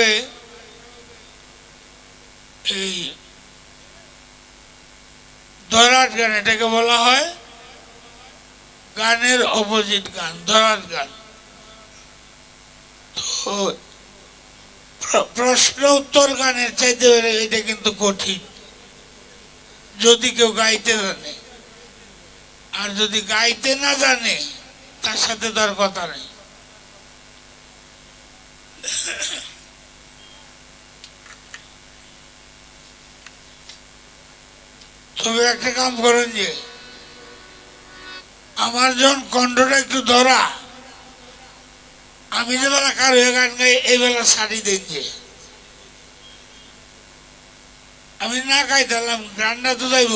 হবে এই ধরাট গান, এটাকে বলা হয় গানের অপোজিট গান ধরাট গান। তো প্রশ্ন উত্তর গানের চাইতে এটা কিন্তু কঠিন। যদি কেউ গাইতে জানে, আর যদি গাইতে না জানে, তার সাথে তার কথা নেই। তবে একটা কাম করেন যে আমার যখন কণ্ঠটা একটু ধরা, আমি যে বেলা কার হয়ে গান গাই, এই বেলা শাড়ি দেন যে। আমি না গাইতাম গানটা তো যাইব।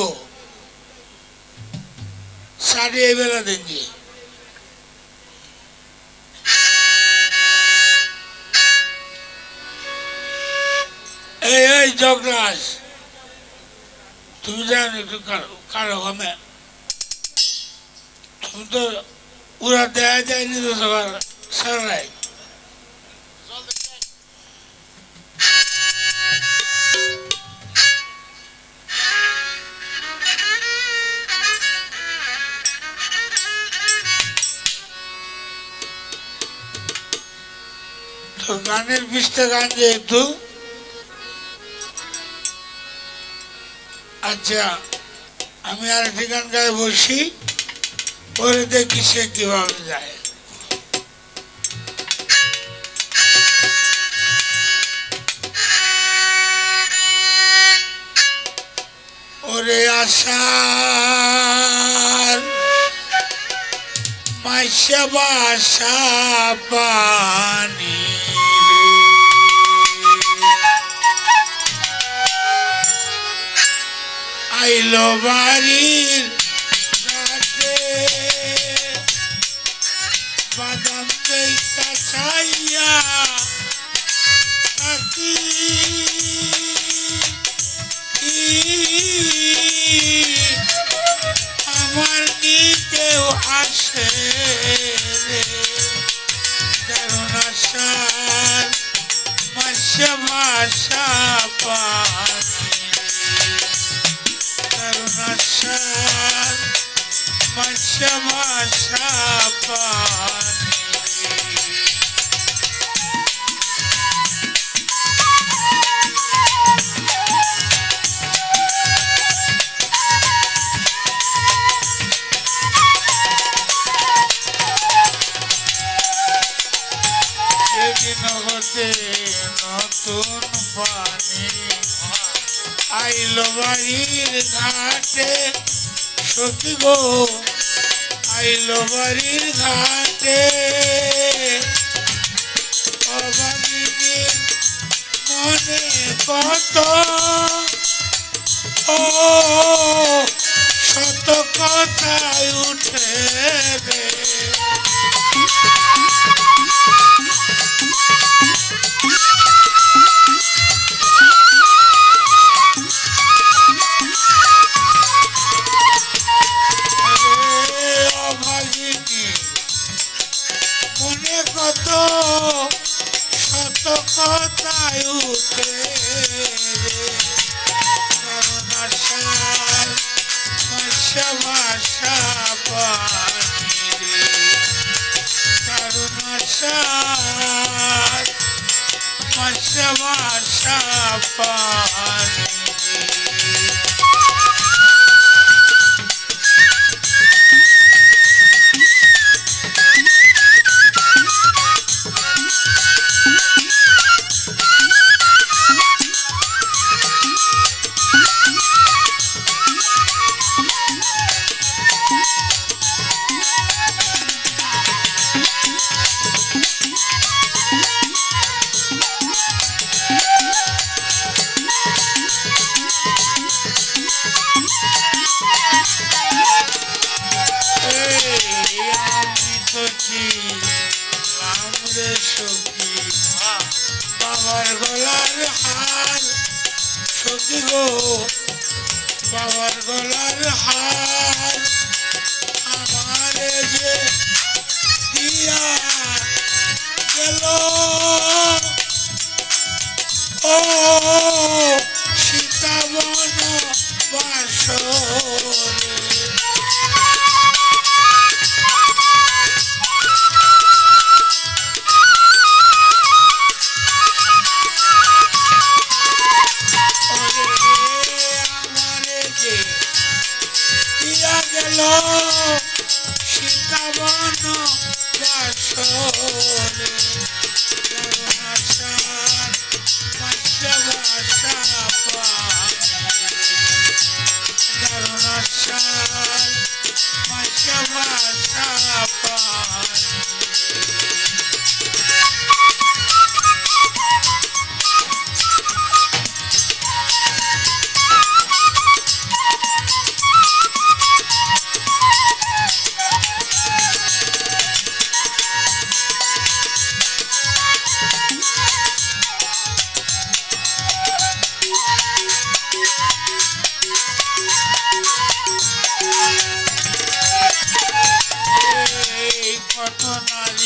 শাড়ি এই বেলা যে। এই এই জগরাজ তুমি জানো একটু কারো- হবে তুমি তো পুরা দেয়া যায়নি তো সবার সারাই গানের পৃষ্ঠা গান যেহেতু আচ্ছা আমি আর একটি গান গায়ে বসি, পরে দেখি সে কীভাবে যায়। ওরে আশার মাইশা বাসা পানি আইলো বাড়ির বাদাম ছাইয়া থাকি। আমার নিতেও আসে রে। দারুণ আশার মাসা মাসা পানি পানি সেদিন হতে নতুন পানি আইল বাড়ির ঘাটে সখী গো। আইল বাড়ির ঘাটে। মনে কত। ও শত কথায় উঠে শত কথায় উঠে মাসা মাসা পানি মাসা মাসা পানি সখী গো বাবার গলার হার। সীতাবন করুণাসার মাস্য ভাষা মাস্য ভাষা পান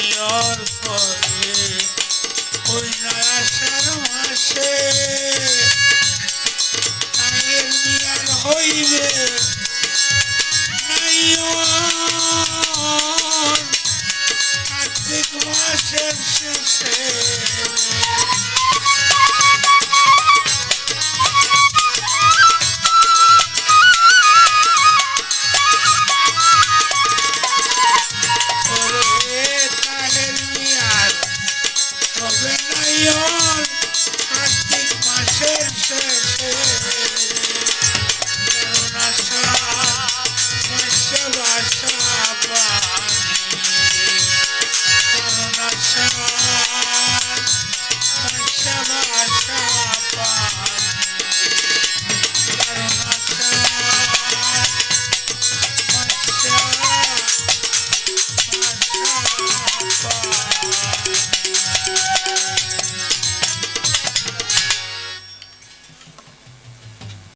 নারী পরে ওই নয়াশার মাসে। নাইয়ের মিয়ার হইবে কার্তিক মাসের শেষে পানি